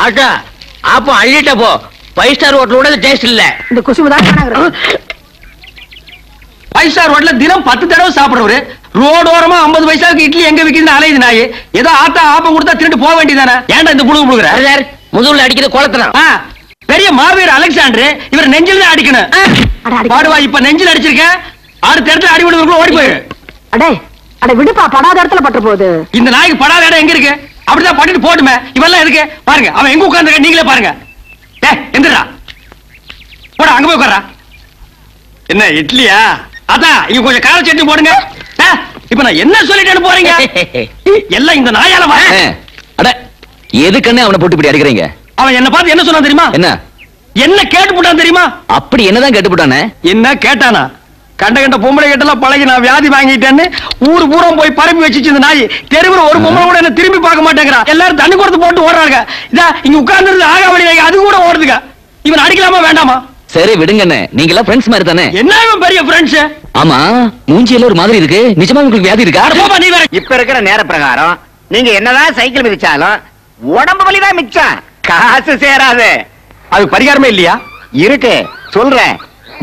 ஆட்டா அப்போ அள்ளிட்ட போ. ஃபைவ் ஸ்டார் ஹோட்டலோட டேஸ்ட் இல்ல. இந்த குசும்பு தான் ஃபைவ் ஸ்டார் ஹோட்டல்ல தினம் பத்து தடவை சாப்பிடுறவரு. ரோடோரமா ஐம்பது பைசாவுக்கு இட்லி எங்க விக்குதுன்னு அலையுது நாய். ஏதோ ஆத்தா ஆப்பம் கொடுத்தா திருட்டு போக வேண்டியதானே ஏன்டா இந்த புழுகு புழுகுற? பிரதர் முதுகுல அடிக்கிறது குளத்துறான் ஆ, பெரிய மாவீர் அலெக்சாண்டர் இவர் நெஞ்சில் தான் அடிக்கணும். பாடுவா இப்ப நெஞ்சில் அடிச்சிருக்கேன் அடுத்த இடத்துல அடி விடுவதுக்குள்ள ஓடி போயிரு. அடே அட விடுப்பா படாத இடத்துல பட்டு போகுது. இந்த நாய்க்கு படாத இடம் எங்க இருக்கு? அப்படிதான் பண்ணிட்டு போட்டுமே இவெல்லாம் எதுக்கு? பாருங்க அவன் எங்க உட்கார்ந்து நீங்களே பாருங்க. ஏ எந்திரா போடா அங்க போய் உட்கார்றா. என்ன இட்லியா? அதான் இங்க கொஞ்சம் கார சட்னி போடுங்க. இப்ப நான் என்ன சொல்லிட்டேன்னு போறீங்க? எல்லாம் இந்த நாயால வா. அட எதுக்குன்னு அவனை போட்டு இப்படி அடிக்கிறீங்க? அவன் என்ன பார்த்து என்ன சொன்னான் தெரியுமா? என்ன? என்ன கேட்டு போட்டான் தெரியுமா? அப்படி என்னதான் கேட்டுப்பட்டானே என்ன கேட்டானா? கண்ட கண்ட பொம்பளை கிட்டலாம் பழகி நான் வியாதி வாங்கிட்டேன்னு ஊரு பூரா போய் பரப்பி வச்சுச்சு இந்த நாய். தெருவில் ஒரு பொம்பளை கூட என்ன திரும்பி பார்க்க மாட்டேங்கிறா. எல்லாரும் தண்ணி கொடுத்து போட்டு ஓடுறாங்க இதா இங்க உட்கார்ந்து ஆகா வழி அது கூட ஓடுதுங்க. இவன் அடிக்கலாமா வேண்டாமா? சரி விடுங்கண்ணே நீங்க எல்லாம் ஃப்ரெண்ட்ஸ் மாதிரி தானே? என்ன இவன் பெரிய ஃப்ரெண்ட்ஸ் ஆமா மூஞ்சியில ஒரு மாதிரி இருக்கு. நிஜமா உங்களுக்கு வியாதி இருக்கா? போப்பா நீ வேற இப்ப இருக்கிற நேர பிரகாரம் நீங்க என்னதான் சைக்கிள் மிதிச்சாலும் உடம்பு வலிதான் மிச்சம். காசு சேராது. அது பரிகாரமே இல்லையா? இருக்கு. சொல்றேன்.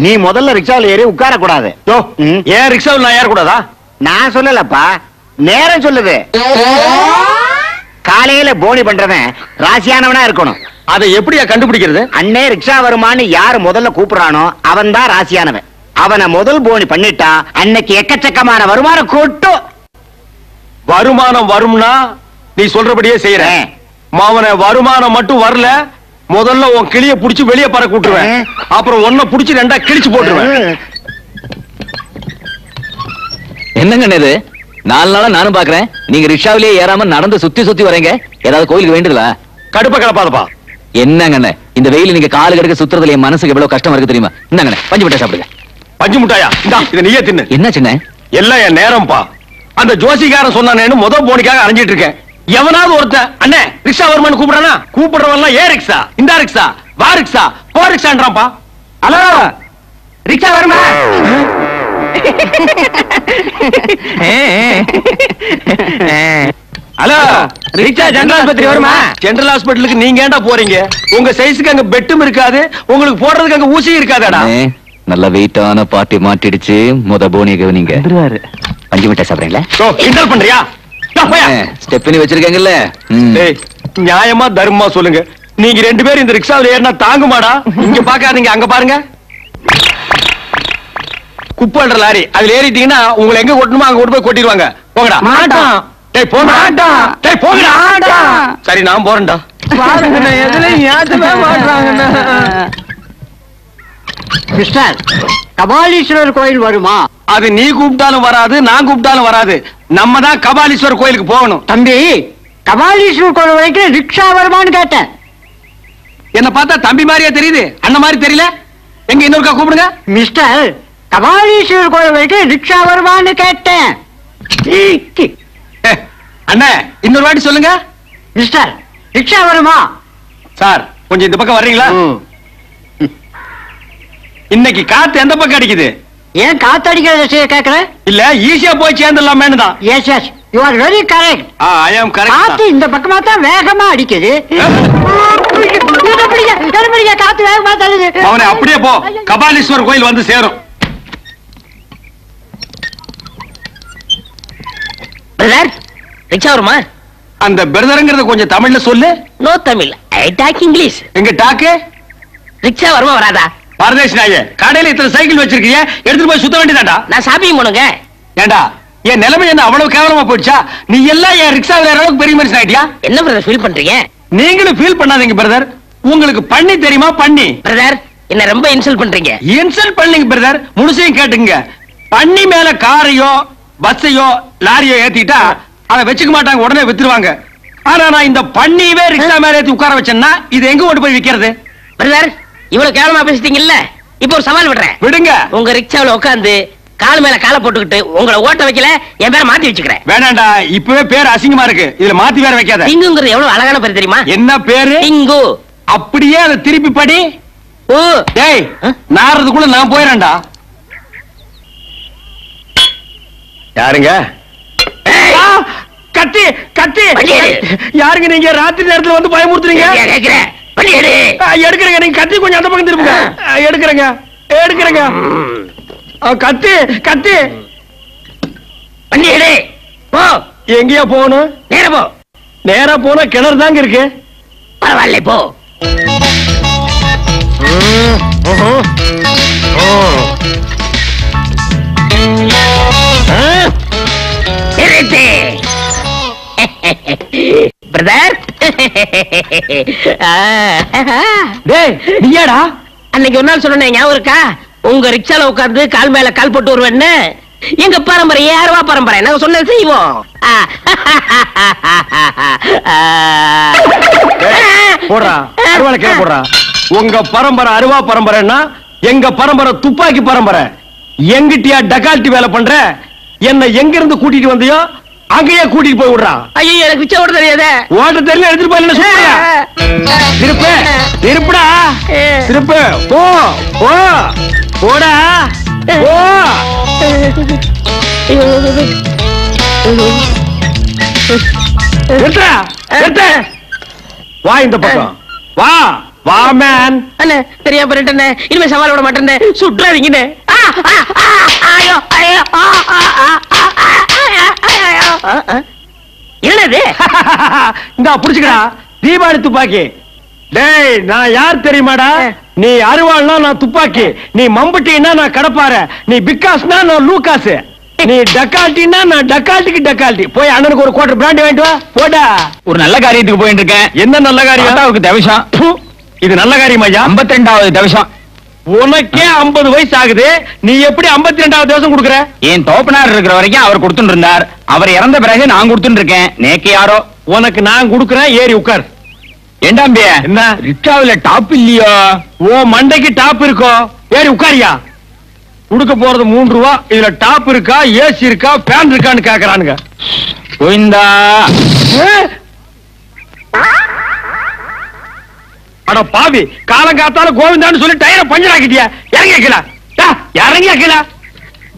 நீ முதல்ல ரிக்ஷாவில் ஏறி உட்கார கூடாது. ஏன் ரிக்ஷாவில் நான் ஏறக்கூடாதா? நான் சொல்லலப்பா நேரம் சொல்லுது. காலையில போனி பண்றவன் ராசியானவனா இருக்கணும். அதை எப்படியா கண்டுபிடிக்கிறது? அண்ணே ரிக்ஷா வருமான்னு யாரு முதல்ல கூப்பிடுறானோ அவன் தான் ராசியானவன். அவனை முதல் போனி பண்ணிட்டா அன்னைக்கு எக்கச்சக்கமான வருமானம் கொட்டும் வருமானம் வரும்னா நீ சொல்றபடியே செய்யறேன். மாவன வருமானம் மட்டும் வரல முதல்ல உன் கிளிய புடிச்சு வெளியே பறக்க விட்டுருவேன் ஆ. அப்புறம் ஒன்ன புடிச்சு ரெண்டா கிழிச்சு போட்டுருவேன். என்னங்கண்ணே இது? நாலு நாளா நானும் பாக்குறேன். நீங்க ரிக்ஷாவிலேயே ஏறாம நடந்து சுத்தி சுத்தி வரீங்க. ஏதாவது கோயிலுக்கு வேண்டுதலா? கடுப்ப கிளப்பாதப்பா. என்னங்கண்ணே? இந்த வெயில நீங்க காலு கடுக்க சுத்துறதுல என் மனசுக்கு எவ்வளவு கஷ்டமா இருக்கு தெரியுமா? இந்தாங்கண்ணே பஞ்சு மிட்டாய் சாப்பிடுங்க. பஞ்சு முட்டாயா? இந்தா இதை நீயே தின்னு. என்ன சின்ன? எல்லாம் என் நேரம்ப்பா அந்த ஜோசிகாரன் சொன்னானேன்னு முத போனிக்காக அலைஞ்சிட்டு இருக்கேன். எவனாவது ஒருத்தன் அண்ணே ரிக்ஷா வருமானு கூப்பிடுறானா? கூப்பிடுறவன் ஏ ரிக்ஷா? இந்த ரிக்ஷா வா ரிக்ஷா போ ரிக்ஷான்றான்ப்பா. ஹலோ ரிக்ஷா வருமா? ஹலோ ரிக்ஷா ஜெனரல் ஆஸ்பத்திரி வருமா? ஜெனரல் ஹாஸ்பிட்டலுக்கு நீங்க ஏன்டா போறீங்க? உங்க சைஸுக்கு அங்க பெட்டும் இருக்காது உங்களுக்கு போடுறதுக்கு அங்க ஊசியும் இருக்காதாடா. நல்ல வெயிட்டான பாட்டி மாட்டிடுச்சு. முத போனிய கவனிங்க பஞ்சு மிட்டாய் சாப்பிடுறீங்களா கிண்டல் பண்றியா. ஸ்டெப்னி வச்சிருக்கீங்கல்ல. நியாயமா தர்மமா சொல்லுங்க. நீங்க ரெண்டு பேரும் இந்த ரிக்ஷாவில் ஏறினா தாங்குமாடா? இங்க பாக்காதீங்க அங்க பாருங்க. குப்பைன்ற லாரி அதுல ஏறிட்டீங்கன்னா உங்களை எங்க கொட்டணுமோ அங்க கொண்டு போய் கொட்டிடுவாங்க. போங்கடா. மாட்டோம். டேய் போங்க மாட்டோம். டேய் போங்கடா. சரி நான் போறேன்டா. மிஸ்டர் கபாலீஸ்வரர் கோயில் வருமா? அது நீ கூப்பிட்டாலும் வராது நான் கூப்பிட்டாலும் வராது. நம்ம தான் கபாலீஸ்வரர் கோயிலுக்கு போகணும். தம்பி கபாலீஸ்வரர் கோயில் வரைக்கும் ரிக்ஷா வருமான்னு கேட்டேன். என்ன பார்த்தா தம்பி மாதிரியே தெரியுது. அண்ணன் மாதிரி தெரியல. எங்க இன்னொருக்கா கூப்பிடுங்க. மிஸ்டர் கபாலீஸ்வரர் கோயில் வரைக்கும் ரிக்ஷா வருமான்னு கேட்டேன். அண்ணே இன்னொரு வாட்டி சொல்லுங்க. மிஸ்டர் ரிக்ஷா வருமா? சார் கொஞ்சம் இந்த பக்கம் வர்றீங்களா? இன்னைக்கு காத்து எந்த பக்கம் அடிக்குது? ஏன் காத்தடிக்கிறத கேட்கற? இல்ல ஈஸியா போய் சேர்ந்துடலாமேனு தான். Yes yes you are very correct I am காத்து கரெக்ட் இந்த பக்கமா தான் வேகமா அடிக்குது. காத்து வேகமா தள்ளுது அவனை அப்படியே போ. கபாலீஸ்வரர் கோயில் வந்து சேரும். பிரதர் ரிக்ஷா வருமா? அந்த பிரதருங்கிறத கொஞ்சம் தமிழ்ல சொல்லு. No Tamil I talk English எங்க டாக்கு ரிக்ஷா வருமா வராதா? பரதேஷ் நாயே கடையில இத்தனை சைக்கிள் வச்சிருக்கீங்க எடுத்துட்டு போய் சுத்த வேண்டியதாண்டா நான் ஷாப்பிங் போனுங்க. ஏண்டா என் நிலைமை என்ன அவ்வளவு கேவலமா போயிடுச்சா? நீ எல்லாம் என் ரிக்ஷா விளையாடுற அளவுக்கு பெரிய மனுஷன் ஆயிட்டியா? என்ன பிரதர் ஃபீல் பண்றீங்க? நீங்களும் ஃபீல் பண்ணாதீங்க பிரதர் உங்களுக்கு பண்ணி தெரியுமா? பண்ணி. பிரதர் என்ன ரொம்ப இன்சல்ட் பண்றீங்க. இன்சல்ட் பண்ணீங்க பிரதர் முழுசையும் கேட்டுங்க பண்ணி மேல காரையோ பஸ்ஸையோ லாரியோ ஏத்திட்டா அதை வச்சுக்க மாட்டாங்க உடனே வித்துருவாங்க. ஆனா நான் இந்த பண்ணியவே ரிக்ஷா மேல ஏத்தி உட்கார வச்சேன்னா இது எங்க கொண்டு போய் விக்கிறது? பிரதர் இவ்வளவு கேவலமா பேசிட்டீங்கல்ல? இப்போ ஒரு சவால் விடுறேன். விடுங்க. உங்க ரிக்ஷாவுல உட்கார்ந்து கால் மேல காலை போட்டுக்கிட்டு உங்களை ஓட்ட வைக்கல என் பேரை மாத்தி வச்சுக்கிறேன். வேணாண்டா இப்பவே பேர் அசிங்கமா இருக்கு. இதுல மாத்தி வேற வைக்காத. டிங்குங்கிறது எவ்வளவு அழகான பேர் தெரியுமா? என்ன பேரு? டிங்கு அப்படியே அதை திருப்பி படி. ஓ டேய்? நாறதுக்குள்ள நான் போயிடறேன்டா யாருங்க? கத்தி கத்தி. யாருங்க நீங்க? ராத்திரி நேரத்துல வந்து பயமுறுத்துறீங்க? எடுக்கிறேங்க. நீங்க கத்தி கொஞ்சம் அந்த பக்கம் திரும்புங்க ஆ, எடுக்கிறேங்க. எடுக்கிறேங்க. ஆ, கத்தி கத்தி. வண்டி எடு போ. எங்கேயா போகணும்? நேர போ. நேரா போனா கிணறு தாங்க இருக்கு. பரவாயில்ல போ. நிறுத்து. பிரதர் டேய் நீயாடா? அன்னைக்கு ஒரு நாள் சொன்னேன் ஞாபகம் இருக்கா? உங்க ரிக்ஷால உட்கார்ந்து கால் மேல கால் போட்டு வருவேன்னு. எங்க பரம்பரை யாருவா பரம்பரை நாங்க சொன்னது செய்வோம். ஆ. போடுறா. அருவாளை கீழே போடுறா. உங்க பரம்பரை அருவா பரம்பரைன்னா எங்க பரம்பரை துப்பாக்கி பரம்பரை. எங்கிட்டியா டகால்ட்டி வேலை பண்ற? என்ன எங்க இருந்து கூட்டிட்டு வந்தியோ அங்கேயே கூட்டிட்டு போய் விடுறா. ஐயோ எனக்கு ரிக்ஷா ஓட தெரியாதே. ஓட்ட தெரியல எடுத்துட்டு போய் என்ன சொல்றியா திருப்பு திருப்புடா. திருப்பு போ போ போடா. போ. நிறுத்துடா, நிறுத்து. வா இந்த பக்கம். வா வா மேன் அண்ணே தெரியாம பண்ணிட்டேனே இனிமே சவால் விட மாட்டேனே சுற்றாதீங்கண்ணே ஆ, ஆ, ஆ, ஐயோ, ஐயோ, ஆ. ஆ, ஆ. என்னது? இந்த புடிச்சுக்கடா. தீபாவளி துப்பாக்கி. டேய் நான் யார் தெரியுமாடா? நீ அருவாள்னா நான் துப்பாக்கி. நீ மம்பட்டினா நான் கடப்பார நீ பிக்காஸ்னா நான் லூகாஸ் நீ டக்கால்ட்டினா நான் டக்கால்ட்டிக்கு டக்கால்ட்டி. போய் அண்ணனுக்கு ஒரு குவார்டர் பிராண்டி வாங்கிட்டு வா. போடா. ஒரு நல்ல காரியத்துக்கு போயிட்டு இருக்கேன். என்ன நல்ல காரியம்? தாத்தாவுக்கு தவிஷம். இது நல்ல காரியம் ஐயா. 52வது தவிஷம். உனக்கே 50 வயசு ஆகுது. நீ எப்படி 52வது ரெண்டாவது தேசம் கொடுக்குற? என் தோப்பனார் இருக்கிற வரைக்கும் அவர் கொடுத்துட்டு இருந்தார். அவர் இறந்த பிறகு நான் கொடுத்துட்டு இருக்கேன் நேக்கு யாரோ? உனக்கு நான் கொடுக்குறேன் ஏறி உட்கார் ஏண்டாம்பிய என்ன? ரிக்ஷாவில டாப் இல்லையோ? ஓ மண்டைக்கு டாப் இருக்கோ? ஏறி உட்காரியா கொடுக்க போறது மூன்று ரூபா இதுல டாப் இருக்கா ஏசி இருக்கா ஃபேன் இருக்கான்னு கேக்குறானுங்க. கோவிந்தா? அட பாவி காலங்காத்தால கோவிந்தான்னு சொல்லி டயரை பஞ்சர் ஆக்கிட்டியா? இறங்கி இறங்கி வைக்கல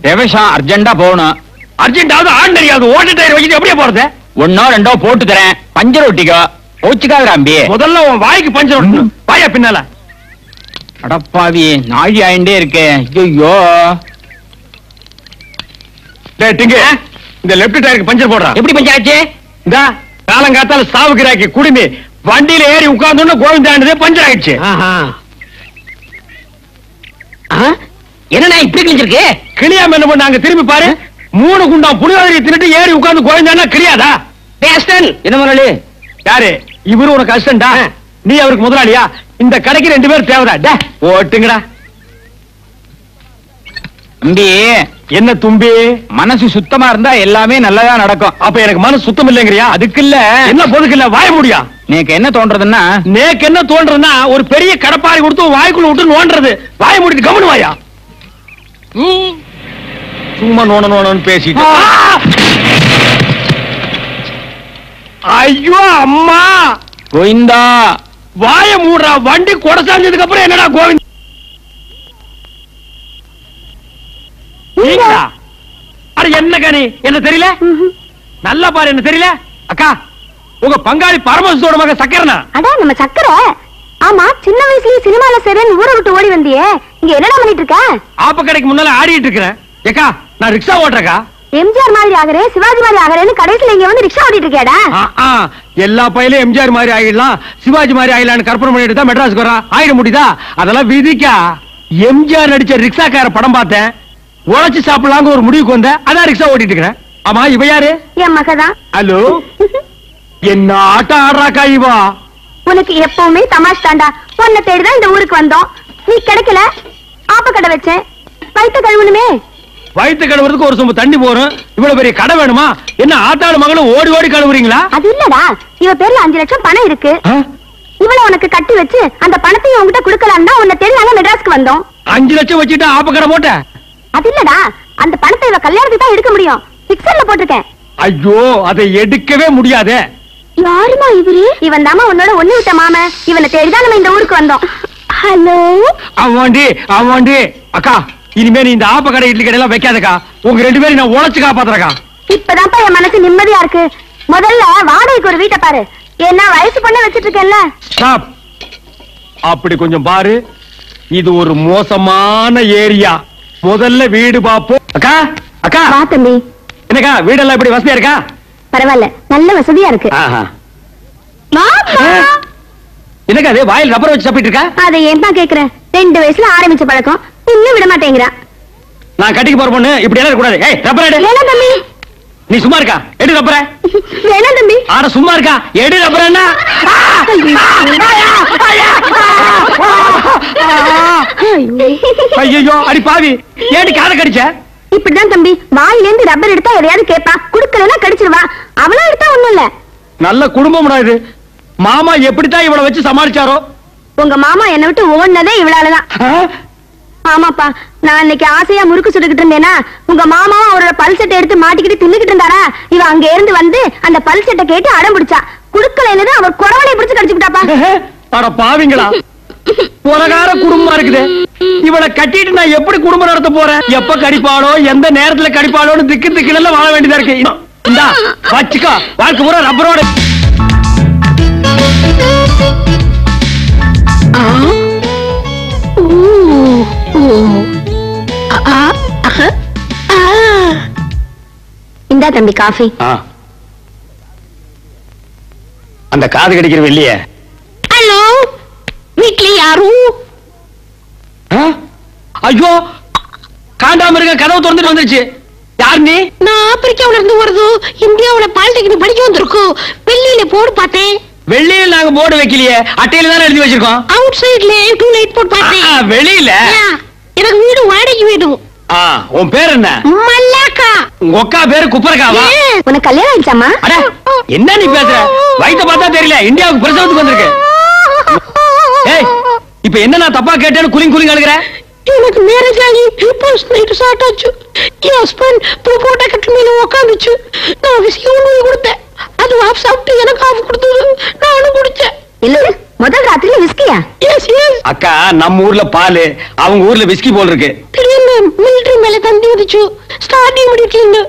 தவிஷம் அர்ஜென்டா போகணும். அர்ஜென்டாவது ஆன் தெரியாது ஓட்ட டயர் வச்சுட்டு எப்படியே போறது? ஒன்னோ ரெண்டோ போட்டு தரேன். பஞ்சர் ஒட்டிக்கோ. போச்சுக்காத அம்பி முதல்ல உன் வாய்க்கு பஞ்சர் ஒட்டணும். வாயா பின்னால. அடப்பாவி நாழி ஆயிண்டே இருக்கே. ஐயோ டிங்கு. இந்த லெஃப்ட் டயருக்கு பஞ்சர் போடுறான் எப்படி பஞ்சாச்சு இந்த காலங்காத்தால சாவுக்கிறாக்கி குடுமி. வண்டியில ஏறி உட்கார்ந்தோன்னு கோவிந்தாண்டது பஞ்சர் ஆயிடுச்சு. என்னண்ணா இப்படி கிழிஞ்சிருக்கு? கிளியாம என்ன பண்ணாங்க திரும்பி பாரு. மூணு குண்டாம் புளியோதரி தின்னுட்டு ஏறி உட்கார்ந்து கிளியாதா பேஸ்டன் என்ன முதலாளி? யாரு? இவரு உனக்கு அசிஸ்டண்டா? நீ அவருக்கு முதலாளியா? இந்த கடைக்கு ரெண்டு பேரும் தேவைதா? டே ஓட்டுங்கடா. அம்பி என்ன தும்பி? மனசு சுத்தமா இருந்தா எல்லாமே நல்லதா நடக்கும். அப்ப எனக்கு மனசு சுத்தம் இல்லைங்கிறியா அதுக்கு இல்ல என்ன பொதுக்கு இல்ல வாய முடியா? எனக்கு என்ன தோன்றதுன்னா? நேக்கு என்ன தோன்றதுன்னா ஒரு பெரிய கடப்பாரி கொடுத்து வாய்க்குள்ள விட்டு நோண்டுறது. வாய முடிட்டு கவனு வாயா. சும்மா நோன நோனன்னு பேசிட்டு. ஐயோ அம்மா! கோவிந்தா! வாய மூடுறா வண்டி கொடசாஞ்சதுக்கு அப்புறம் என்னடா கோவிந்த் என்ன கனி? என்ன தெரியல? நல்லா பாரு என்ன தெரியல? அக்கா உங்க பங்காளி பரமசுத்தோட மக சக்கரனா? அடா நம்ம சக்கரை. ஆமா சின்ன வயசுலயே சினிமால சரின்னு ஊரை விட்டு ஓடி வந்தியே. இங்க என்னடா பண்ணிட்டு இருக்க? ஆப்ப கடைக்கு முன்னால ஆடிட்டு இருக்கிறேன். ஏக்கா நான் ரிக்ஷா ஓட்டுறக்கா எம்ஜிஆர் மாதிரி ஆகுறேன் சிவாஜி மாதிரி ஆகுறேன்னு கடைசியில இங்க வந்து ரிக்ஷா ஓட்டிட்டு ஆ, எல்லா பையிலும் எம்ஜிஆர் மாதிரி ஆயிடலாம் சிவாஜி மாதிரி ஆயிடலாம்னு கற்பனை பண்ணிட்டு தான் மெட்ராஸ்க்கு வரா ஆயிட முடியுதா? அதெல்லாம் விதிக்கா. எம்ஜிஆர் நடிச்ச ரிக்ஷாக்கார படம் பார்த்தேன். உழைச்சு சாப்பிடலாங்க ஒரு முடிவுக்கு வந்தேன். அதான் ரிக்ஷா ஓட்டிட்டு இருக்கிறேன். ஆமா இவ யாரு? என் மகதான். ஹலோ? என்ன ஆட்டம் ஆடுறாக்கா இவா? உனக்கு எப்பவுமே தமாஷ் தாண்டா. உன்னை தேடிதான் இந்த ஊருக்கு வந்தோம். நீ கிடைக்கல? ஆப்ப கடை வச்சேன். வயித்த கழுவணுமே. வயிற்று கழுவுறதுக்கு ஒரு சொம்பு தண்ணி போறோம் இவ்வளவு பெரிய கடை வேணுமா? என்ன ஆத்தாளு மகளும் ஓடி ஓடி கழுவுறீங்களா? அது இல்லடா. இவ பேர்ல அஞ்சு லட்சம் பணம் இருக்கு? இவள உனக்கு கட்டி வச்சு அந்த பணத்தையும் உன்கிட்ட கொடுக்கலாம் தான் உன்னை தேடி நாங்க மெட்ராஸ்க்கு வந்தோம். அஞ்சு லட்சம் வச்சுட்டு ஆப்ப கடை போட்ட? அது இல்லடா. அந்த பணத்தை இவ கல்யாணத்துக்கு தான் எடுக்க முடியும். பிக்சர்ல போட்டிருக்கேன். ஐயோ அதை எடுக்கவே முடியாதே. யாருமா இவரு? இவன் தாமா உன்னோட ஒண்ணு விட்ட மாம இவனை தேடிதான் நம்ம இந்த ஊருக்கு வந்தோம். ஹலோ அவன்டி அவன்டி அக்கா இனிமே நீ இந்த ஆப்ப கடை இட்லி கடையெல்லாம் வைக்காதக்கா. உங்க ரெண்டு பேரும் நான் உழைச்சு காப்பாத்துறக்கா. இப்பதான்ப்பா என் மனசு நிம்மதியா இருக்கு. முதல்ல வாடகைக்கு ஒரு வீட்டை பாரு. என்ன வயசு பொண்ண வச்சிட்டு இருக்கேன்ல. அப்படி கொஞ்சம் பாரு. இது ஒரு மோசமான ஏரியா. முதல்ல வீடு பாப்போம் அக்கா அக்கா. வா தம்பி. என்னக்கா வீடெல்லாம் இப்படி வசதியா இருக்கா? பரவாயில்ல. நல்ல வசதியா இருக்கு. என்னக்கா அது வாயில் ரப்பர் வச்சு சாப்பிட்டு இருக்கா? அதை ஏன்பா கேக்குறேன் ரெண்டு வயசுல ஆரம்பிச்ச பழக்கம். இன்னும் விட மாட்டேங்கிறா நான் கட்டிக்கு போற பொண்ணு இப்படி எல்லாம் கூடாது ஏய் ரப்பர் எடு வேணாம் தம்பி நீ சும்மா இருக்கா எடு ரப்பர வேணாம் தம்பி ஆட சும்மா இருக்கா எடு ரப்பர் என்ன ஐயோ அடி பாவி ஏடி காதை கடிச்ச இப்படிதான் தம்பி வாயில இருந்து ரப்பர் எடுத்தா எதையாவது கேப்பா குடுக்கலன்னா கடிச்சிருவா அவளா எடுத்தா ஒண்ணும் இல்ல நல்ல குடும்பம்டா இது மாமா எப்படித்தான் இவளை வச்சு சமாளிச்சாரோ உங்க மாமா என்னை விட்டு ஓடுனதே இவளாலதான்? ஆமாப்பா நான் இன்னைக்கு ஆசையா முறுக்கு சுட்டுக்கிட்டு இருந்தேனா உங்க மாமாவும் அவரோட பல் செட்டை எடுத்து மாட்டிக்கிட்டு தின்னுக்கிட்டு இருந்தாரா? இவ அங்க இருந்து வந்து அந்த பல் செட்டை கேட்டு அடம் பிடிச்சா. குடுக்கல அவர் குறவனை பிடிச்சு கடிச்சுக்கிட்டாப்பா. அட பாவிங்களா. உலகார குடும்பமா இருக்குது. இவளை கட்டிட்டு நான் எப்படி குடும்பம் நடத்த போறேன்? எப்ப கடிப்பாளோ எந்த நேரத்துல கடிப்பாளோன்னு திக்கு திக்குல வாழ வேண்டியதா இருக்கு. இந்தா வச்சுக்கோ. வாழ்க்கை பூரா ரப்பரோட. இந்தா தம்பி காஃபி. அந்த காது கடிக்கிற வெள்ளிய ஹலோ வீட்ல யாரும் ஐயோ காண்டாம இருக்க கதவு திறந்துட்டு வந்துருச்சு. யார் நீ? நான் ஆப்பிரிக்காவுல இருந்து வருது இந்தியாவுல பாலிடெக்னிக் படிக்க வந்திருக்கோம் வெள்ளியில போர்டு பார்த்தேன். வெள்ளியில் நாங்க போர்டு வைக்கலையே. அட்டையில தானே எழுதி வச்சிருக்கோம்? அவுட் சைட்ல டூ லைட் போர்டு பார்த்தேன். வெளியில? எனக்கு வீடு வேணும் ஆ, உன் பேர் என்ன? மல்லாக்கா. உங்க அக்கா பேரு குப்பரக்காவா. உனக்கு கல்யாணம் ஆயிடுச்சாமா அட என்ன நீ பேசுற? வயித்த பார்த்தா தெரியல இந்தியாவுக்கு பிரசவத்துக்கு வந்திருக்கு. ஏய் இப்ப என்ன நான் தப்பா கேட்டேன்னு குலிங் குலிங் அழுகுற? எனக்கு மேரேஜ் ஆகி ஃபர்ஸ்ட் நைட் ஸ்டார்ட் ஆச்சு என் ஹஸ்பண்ட் போட்டா கட்டு மேல உக்காந்துச்சு. நான் போய் கொடுத்தேன். அது ஆஃப் சாப்பிட்டு எனக்கு ஆஃப் கொடுத்தது. நானும் குடிச்சேன். இல்ல முதல் ராத்திரில விஸ்கியா அக்கா நம்ம ஊர்ல பால் அவங்க ஊர்ல விஸ்கி போல் இருக்கு திடீர்னு மிலிட்டரி மேல தந்தி வந்துச்சு. ஸ்டார்டிங் முடிக்கல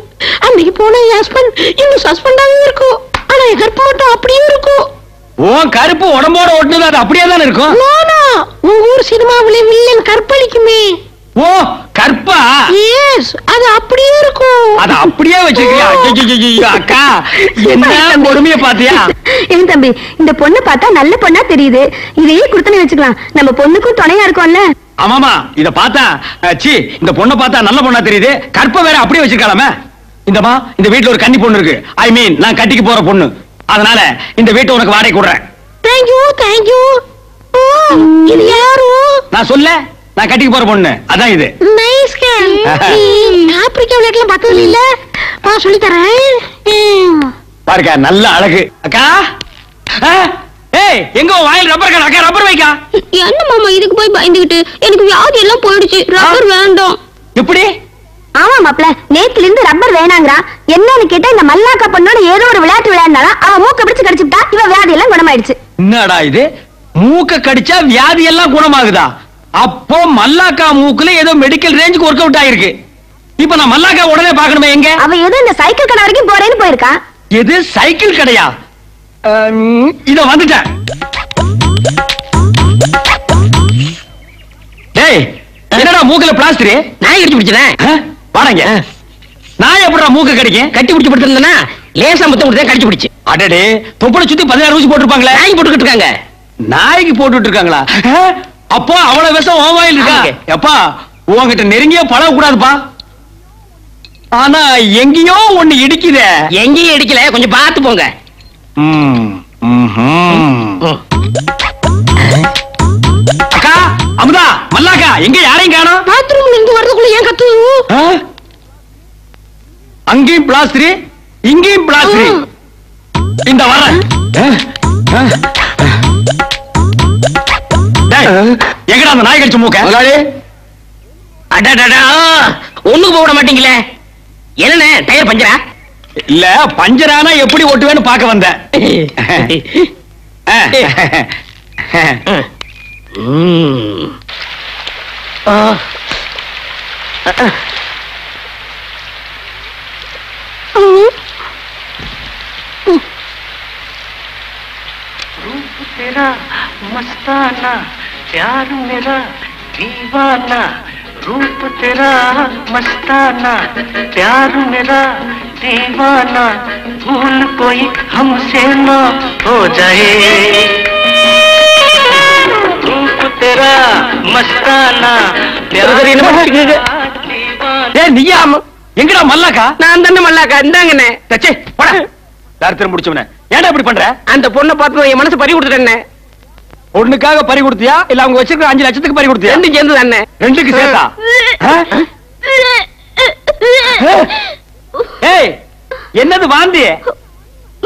அன்னைக்கு போன என் ஹஸ்பண்ட் இன்னும் சஸ்பெண்டாவே இருக்கும். ஆனா என் கற்பு மட்டும் அப்படியே இருக்கும். உன் கருப்பு உடம்போட ஒட்டுனது அது அப்படியே தானே இருக்கும்? நானா உங்க ஊர் சினிமாவிலே வில்லன் கற்பழிக்குமே. ஓ கற்பா. எஸ் அது அப்படியே இருக்கும். அத அப்படியே வச்சிருக்கியா? ஐயையையையோ, அக்கா. என்ன? கொடுமைய பாத்தியா? ஏன் தம்பி இந்த பொண்ணு பார்த்தா நல்ல பொண்ணா தெரியுது. இதையே கொடுத்தனே வச்சுக்கலாம். நம்ம பொண்ணுக்கும் துணையா இருக்கும்ல. ஆமாமா இத பார்த்தா சீ இந்த பொண்ணை பார்த்தா நல்ல பொண்ணா தெரியுது. கற்ப வேற அப்படியே வச்சிருக்கலாமே இந்தமா இந்த வீட்ல ஒரு கன்னி பொண்ணு இருக்கு. ஐ மீன் நான் கட்டிக்கு போற பொண்ணு. அதனால இந்த வீட்டை உனக்கு வாடகை கொடுறேன். தேங்க்யூ தேங்க்யூ இது யாரு? நான் சொல்ல. நான் கட்டிக்கு போற பொண்ணு. அதான் இது. நைஸ் கேர்ள் ஆப்பிரிக்கா விளையாட்டுலாம் பார்த்தது இல்ல? பா சொல்லி தரேன் பாருக்கா நல்ல அழகு. அக்கா? ஏய் எங்க வாயில் ரப்பர் இருக்கா அக்கா ரப்பர் வைக்கா? என்ன மாமா இதுக்கு போய் பயந்துகிட்டு? எனக்கு வியாதி எல்லாம் போயிடுச்சு. Rubber வேண்டாம். எப்படி? ஆமா மாப்ள நேத்துல இருந்து ரப்பர் வேணாங்கிறான் என்னன்னு கேட்டா இந்த மல்லாக்கா பொண்ணோட ஏதோ ஒரு விளையாட்டு விளையாடினாலும் அவன் மூக்க பிடிச்சு கடிச்சுட்டா இவ வியாதி எல்லாம் குணமாயிடுச்சு. என்னடா இது? மூக்க கடிச்சா வியாதி எல்லாம் குணமாகுதா? அப்போ மல்லாக்கா மூக்குல ஏதோ மெடிக்கல் ரேஞ்சுக்கு ஒர்க் அவுட் ஆயிருக்கு. இப்ப நான் மல்லாக்கா உடனே பார்க்கணுமே எங்க? அவ ஏதோ இந்த சைக்கிள் கடை வரைக்கும் போறேன்னு போயிருக்கா. எது? சைக்கிள் கடையா? இத வந்துட்டேன். டேய் என்னடா மூக்குல பிளாஸ்டர் நாய் கடிச்சு பிடிச்சதேன் வாடங்க நான் எப்படிடா மூக்க கடிக்கும் கட்டி பிடிச்சு படுத்திருந்தேன்னா லேசா முத்தம் கொடுத்தா கடிச்சு பிடிச்சு. அடடே தொப்புளை சுத்தி பதினாறு ஊசி போட்டிருப்பாங்களே. நாய் போட்டுக்கிட்டு இருக்காங்க. நாய்க்கு போட்டுட்டு இருக்காங்களா? அப்போ அவ்வளவு விஷம் உன் வாயில் இருக்கா. எப்பா உன்கிட்ட நெருங்கிய பழக கூடாதுப்பா ஆனா எங்கேயோ ஒண்ணு இடிக்குதே எங்கேயும் அடிக்கல கொஞ்சம் பார்த்து போங்க. அக்கா அமுதா மல்லாக்கா எங்க யாரையும் காணோம் பாத்ரூம்ல இருந்து வரதுக்குள்ள ஏன் கத்துது ஆ? அங்கேயும் பிளாஸ்திரி இங்கேயும் பிளாஸ்திரி. இந்த? டேய், எங்கடா அந்த நாய் கடிச்ச மூக்க? முதலாளி. அடடடா. ஒண்ணுக்கு போக மாட்டீங்களே. என்ன டயர் பஞ்சரா? இல்ல பஞ்சரானா எப்படி ஓட்டுவேன்னு பாக்க வந்த रूप प्यार मेरा दीवाना रूप तेरा मस्ताना प्यार मेरा दीवाना भूल कोई हमसे ना हो जाए रूप तेरा मस्ताना प्यार சரி, என்ன பண்ணிட்டு मेरा இருக்கீங்க? दीवाना ஏய் நீயா எங்கடா மல்லாக்கா நான் தானே மல்லாக்கா இந்தாங்கண்ணே தச்சே போடா தாரத்திரம் முடிச்சவன ஏன்டா இப்படி பண்ற அந்த பொண்ணை பார்த்து என் மனசு பறி கொடுத்துட்டேன் ஒண்ணுக்காக பறி கொடுத்தியா? இல்ல அவங்க வச்சிருக்கிற அஞ்சு லட்சத்துக்கு பறி கொடுத்தியா? ரெண்டும் சேர்ந்து தானே. ரெண்டுக்கு சேர்த்தா? ஏய் என்னது வாந்தி?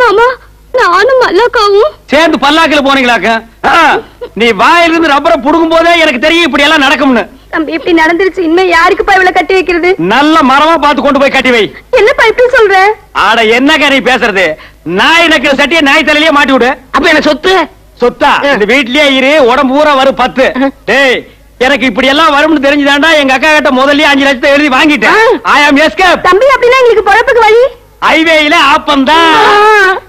மாமா நானும் மல்லாக்காவும். சேர்ந்து பல்லாக்கில போனீங்களாக்க? நீ வாயிலிருந்து ரப்பரை புடுங்கும் போதே எனக்கு தெரியும் இப்படி எல்லாம் நடக்கும்னு. தம்பி இப்படி நடந்துருச்சு. இன்னும் யாருக்குப்பா இவ்வளவு கட்டி வைக்கிறது? நல்ல மரமா பார்த்து கொண்டு போய் கட்டி வை. என்னப்பா இப்படி சொல்ற? ஆட என்னக்கா நீ பேசுறது? நாய் நக்கிற சட்டியை நாய் தலையிலேயே மாட்டி விடு. அப்ப என்ன சொத்து? சொத்தா? இந்த வீட்லயே இரு உடம்பு பூரா வரும் பத்து. டேய் எனக்கு இப்படி எல்லாம் வரும்னு தெரிஞ்சுதாண்டா எங்க அக்கா கிட்ட முதல்லயே அஞ்சு லட்சத்தை எழுதி வாங்கிட்டேன். ஐ ஆம் எஸ்கேப் தம்பி அப்படின்னா எங்களுக்கு பொழப்புக்கு வழி? ஹைவேயில ஆப்பம் தான்